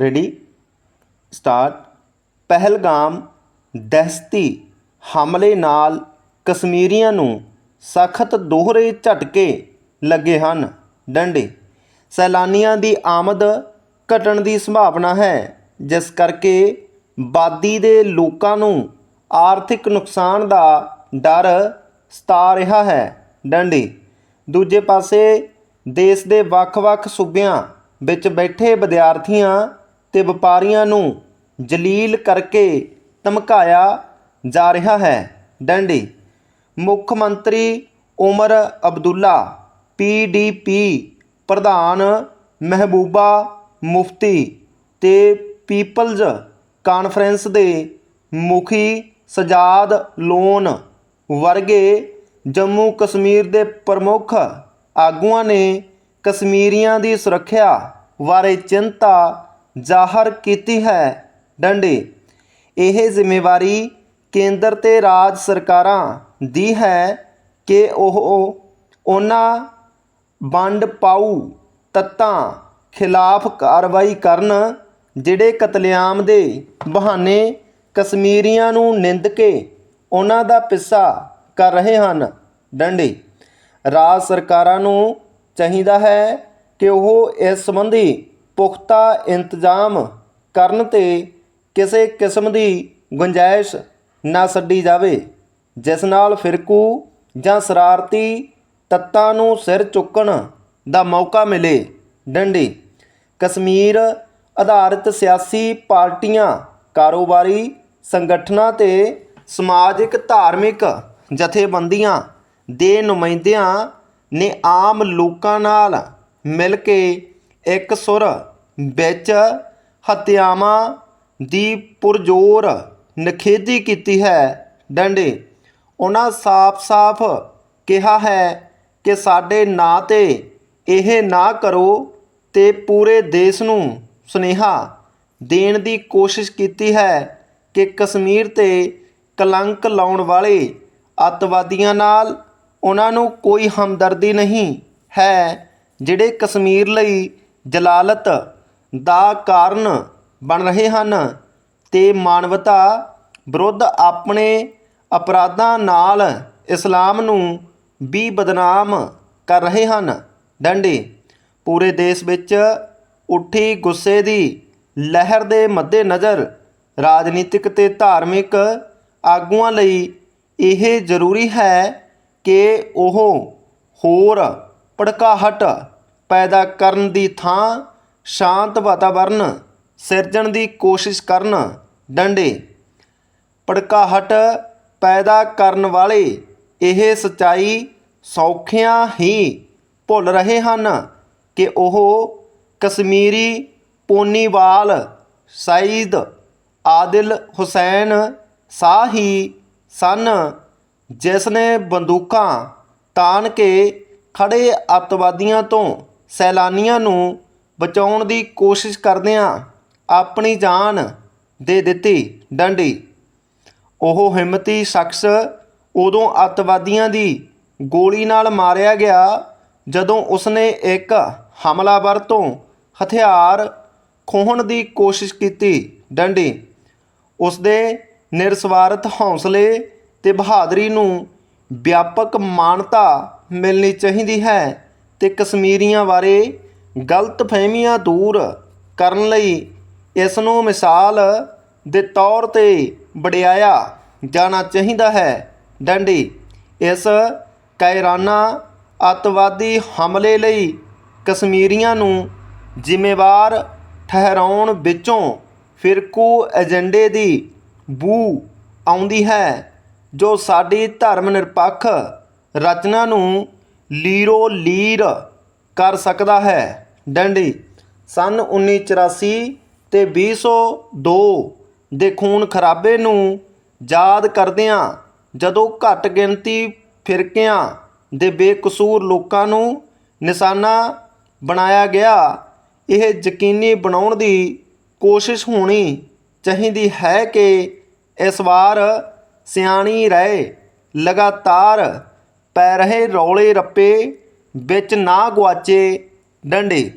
Ready start Pahalgam, ਦਹਿਸ਼ਤੀ, ਹਮਲੇ ਨਾਲ ਕਸ਼ਮੀਰੀਆਂ ਨੂੰ ਸਖਤ ਦੋਹਰੇ ਝਟਕੇ ਲੱਗੇ ਹਨ। ਡੰਡੇ। ਸੈਲਾਨੀਆਂ ਦੀ ਆਮਦ ਘਟਣ ਦੀ ਸੰਭਾਵਨਾ ਹੈ, ਜਿਸ ਕਰਕੇ ਬਾਦੀ ਦੇ ਲੋਕਾਂ ਨੂੰ ਆਰਥਿਕ ਨੁਕਸਾਨ ਦਾ ਡਰ ਸਤਾ ਰਿਹਾ ਹੈ। ਡੰਡੇ। ਦੂਜੇ ਪਾਸੇ ਦੇਸ਼ ਦੇ ਵੱਖ-ਵੱਖ ਸੂਬਿਆਂ ਵਿੱਚ ਬੈਠੇ ਵਿਦਿਆਰਥੀਆਂ ਅਤੇ ਵਪਾਰੀਆਂ ਨੂੰ ਜਲੀਲ ਕਰਕੇ ਧਮਕਾਇਆ ਜਾ ਰਿਹਾ ਹੈ। ਡੰਡੀ, ਮੁੱਖ ਮੰਤਰੀ ਉਮਰ ਅਬਦੁੱਲਾ ਪੀਡੀਪੀ ਪ੍ਰਧਾਨ ਮਹਿਬੂਬਾ ਮੁਫਤੀ ਤੇ ਪੀਪਲਜ਼ ਕਾਨਫਰੰਸ ਦੇ ਮੁਖੀ ਸਜਾਦ ਲੋਨ ਵਰਗੇ ਜੰਮੂ ਕਸ਼ਮੀਰ ਦੇ ਪ੍ਰਮੁੱਖ ਆਗੂਆਂ ਨੇ ਕਸ਼ਮੀਰੀਆਂ ਦੀ ਸੁਰੱਖਿਆ ਬਾਰੇ ਚਿੰਤਾ ਜ਼ਾਹਰ ਕੀਤੀ ਹੈ। ਡੰਡੇ। ਇਹ ਜ਼ਿੰਮੇਵਾਰੀ ਕੇਂਦਰ ਤੇ ਰਾਜ ਸਰਕਾਰਾਂ ਦੀ ਹੈ ਕਿ ਉਹ ਉਹਨਾਂ ਵੰਡ ਪਾਊ ਤੱਤਾਂ ਖਿਲਾਫ ਕਾਰਵਾਈ ਕਰਨ ਜਿਹੜੇ ਕਤਲੇਆਮ ਦੇ ਬਹਾਨੇ ਕਸ਼ਮੀਰੀਆਂ ਨੂੰ ਨਿੰਦ ਕੇ ਉਹਨਾਂ ਦਾ ਪਿੱਛਾ ਕਰ ਰਹੇ ਹਨ। ਡੰਡੇ। ਰਾਜ ਸਰਕਾਰਾਂ ਨੂੰ ਚਾਹੀਦਾ ਹੈ ਕਿ ਉਹ ਇਸ ਸੰਬੰਧੀ ਪੁਖਤਾ ਇੰਤਜ਼ਾਮ ਕਰਨ ਤੇ ਕਿਸੇ ਕਿਸਮ ਦੀ ਗੁੰਜਾਇਸ਼ ਨਾ ਛੱਡੀ ਜਾਵੇ, ਜਿਸ ਨਾਲ ਫਿਰਕੂ ਜਾਂ ਸ਼ਰਾਰਤੀ ਤੱਤਾਂ ਨੂੰ ਸਿਰ ਚੁੱਕਣ ਦਾ ਮੌਕਾ ਮਿਲੇ। ਡੰਡੀ, ਕਸ਼ਮੀਰ ਆਧਾਰਿਤ ਸਿਆਸੀ ਪਾਰਟੀਆਂ, ਕਾਰੋਬਾਰੀ ਸੰਗਠਨਾਂ ਤੇ ਸਮਾਜਿਕ ਧਾਰਮਿਕ ਜਥੇਬੰਦੀਆਂ ਦੇ ਨੁਮਾਇੰਦਿਆਂ ਨੇ ਆਮ ਲੋਕਾਂ ਨਾਲ ਮਿਲ ਕੇ ਇੱਕ ਸੁਰ ਵਿੱਚ ਹੱਤਿਆਵਾਂ ਦੀ ਪੁਰਜ਼ੋਰ ਨਿਖੇਧੀ ਕੀਤੀ ਹੈ। ਡੰਡੇ, ਉਹਨਾਂ ਸਾਫ਼-ਸਾਫ਼ ਕਿਹਾ ਹੈ ਕਿ ਸਾਡੇ ਨਾਂ ਤੇ ਇਹ ਨਾ ਕਰੋ ਤੇ ਪੂਰੇ ਦੇਸ਼ ਨੂੰ ਸੁਨੇਹਾ ਦੇਣ ਦੀ ਕੋਸ਼ਿਸ਼ ਕੀਤੀ ਹੈ ਕਿ ਕਸ਼ਮੀਰ ਤੇ ਕਲੰਕ ਲਾਉਣ ਵਾਲੇ ਅੱਤਵਾਦੀਆਂ ਨਾਲ ਉਹਨਾਂ ਨੂੰ ਕੋਈ ਹਮਦਰਦੀ ਨਹੀਂ ਹੈ, ਜਿਹੜੇ ਕਸ਼ਮੀਰ ਲਈ ਜਲਾਲਤ ਦਾ ਕਾਰਨ ਬਣ ਰਹੇ ਹਨ ਤੇ ਮਾਨਵਤਾ ਵਿਰੁੱਧ ਆਪਣੇ ਅਪਰਾਧਾਂ ਨਾਲ ਇਸਲਾਮ ਨੂੰ ਵੀ ਬਦਨਾਮ ਕਰ ਰਹੇ ਹਨ। ਡੰਡੇ, ਪੂਰੇ ਦੇਸ਼ ਵਿੱਚ ਉੱਠੀ ਗੁੱਸੇ ਦੀ ਲਹਿਰ ਦੇ ਮੱਦੇਨਜ਼ਰ ਰਾਜਨੀਤਿਕ ਤੇ ਧਾਰਮਿਕ ਆਗੂਆਂ ਲਈ ਇਹ ਜ਼ਰੂਰੀ ਹੈ ਕਿ ਉਹ ਹੋਰ ਭੜਕਾਹਟ ਪੈਦਾ ਕਰਨ ਦੀ ਥਾਂ ਸ਼ਾਂਤ ਵਾਤਾਵਰਨ, ਸਿਰਜਣ ਦੀ ਕੋਸ਼ਿਸ਼ ਕਰਨ, ਡੰਡੇ। ਭੜਕਾਹਟ ਪੈਦਾ ਕਰਨ ਵਾਲੇ ਇਹ ਸਚਾਈ ਸੌਖਿਆਂ ਹੀ ਭੁੱਲ ਰਹੇ ਹਨ ਕਿ ਉਹ ਕਸ਼ਮੀਰੀ ਪੋਨੀਵਾਲ, ਸਈਦ ਆਦਿਲ ਹੁਸੈਨ ਸਾਹ ਹੀ ਸਨ, ਜਿਸ ਨੇ ਬੰਦੂਕਾਂ ਤਾਣ ਕੇ ਖੜੇ ਅੱਤਵਾਦੀਆਂ ਤੋਂ ਸੈਲਾਨੀਆਂ ਨੂੰ ਬਚਾਉਣ ਦੀ ਕੋਸ਼ਿਸ਼ ਕਰਦਿਆਂ ਆਪਣੀ ਜਾਨ ਦੇ ਦਿੱਤੀ ਡੰਡੀ। ਉਹ ਹਿੰਮਤੀ ਸ਼ਖਸ ਉਦੋਂ ਅੱਤਵਾਦੀਆਂ ਦੀ ਗੋਲੀ ਨਾਲ ਮਾਰਿਆ ਗਿਆ ਜਦੋਂ ਉਸਨੇ ਇੱਕ ਹਮਲਾਵਰ ਤੋਂ ਹਥਿਆਰ ਖੋਹਣ ਦੀ ਕੋਸ਼ਿਸ਼ ਕੀਤੀ ਡੰਡੀ। ਉਸਦੇ ਨਿਰਸਵਾਰਥ ਹੌਸਲੇ ਤੇ ਬਹਾਦਰੀ ਨੂੰ ਵਿਆਪਕ ਮਾਨਤਾ ਮਿਲਣੀ ਚਾਹੀਦੀ ਹੈ ਤੇ ਕਸ਼ਮੀਰੀਆਂ ਬਾਰੇ ਗਲਤ ਫਹਿਮੀਆਂ ਦੂਰ ਕਰਨ ਲਈ ਇਸ ਨੂੰ ਮਿਸਾਲ ਦੇ ਤੌਰ ਤੇ ਵਡਿਆਇਆ ਜਾਣਾ ਚਾਹੀਦਾ ਹੈ। ਡੰਡੀ, ਇਸ ਕਾਇਰਾਨਾ ਅੱਤਵਾਦੀ ਹਮਲੇ ਲਈ ਕਸ਼ਮੀਰੀਆਂ ਨੂੰ ਜ਼ਿੰਮੇਵਾਰ ਠਹਿਰਾਉਣ ਵਿੱਚੋਂ ਫਿਰਕੂ ਏਜੰਡੇ ਦੀ ਬੂ ਆਉਂਦੀ ਹੈ, ਜੋ ਸਾਡੀ ਧਰਮ ਨਿਰਪੱਖ ਰਚਨਾ ਨੂੰ ਲੀਰੋ ਲੀਰ ਕਰ ਸਕਦਾ ਹੈ। ਡੰਡੀ, ਸਨ 1984 ਤੇ 2002 ਦੇ ਖੂਨ ਖਰਾਬੇ ਨੂੰ ਯਾਦ ਕਰਦਿਆਂ ਜਦੋਂ ਘੱਟ ਗਿਣਤੀ ਫਿਰਕਿਆਂ ਦੇ ਬੇਕਸੂਰ ਲੋਕਾਂ ਨੂੰ ਨਿਸ਼ਾਨਾ ਬਣਾਇਆ ਗਿਆ, ਇਹ ਯਕੀਨੀ ਬਣਾਉਣ ਦੀ ਕੋਸ਼ਿਸ਼ ਹੋਣੀ ਚਾਹੀਦੀ ਹੈ ਕਿ ਇਸ ਵਾਰ ਸਿਆਣੀ ਰਹੇ ਲਗਾਤਾਰ ਪੈ ਰਹੇ ਰੌਲੇ ਰੱਪੇ ਵਿੱਚ ਨਾ ਗੁਆਚੇ ਡੰਡੇ।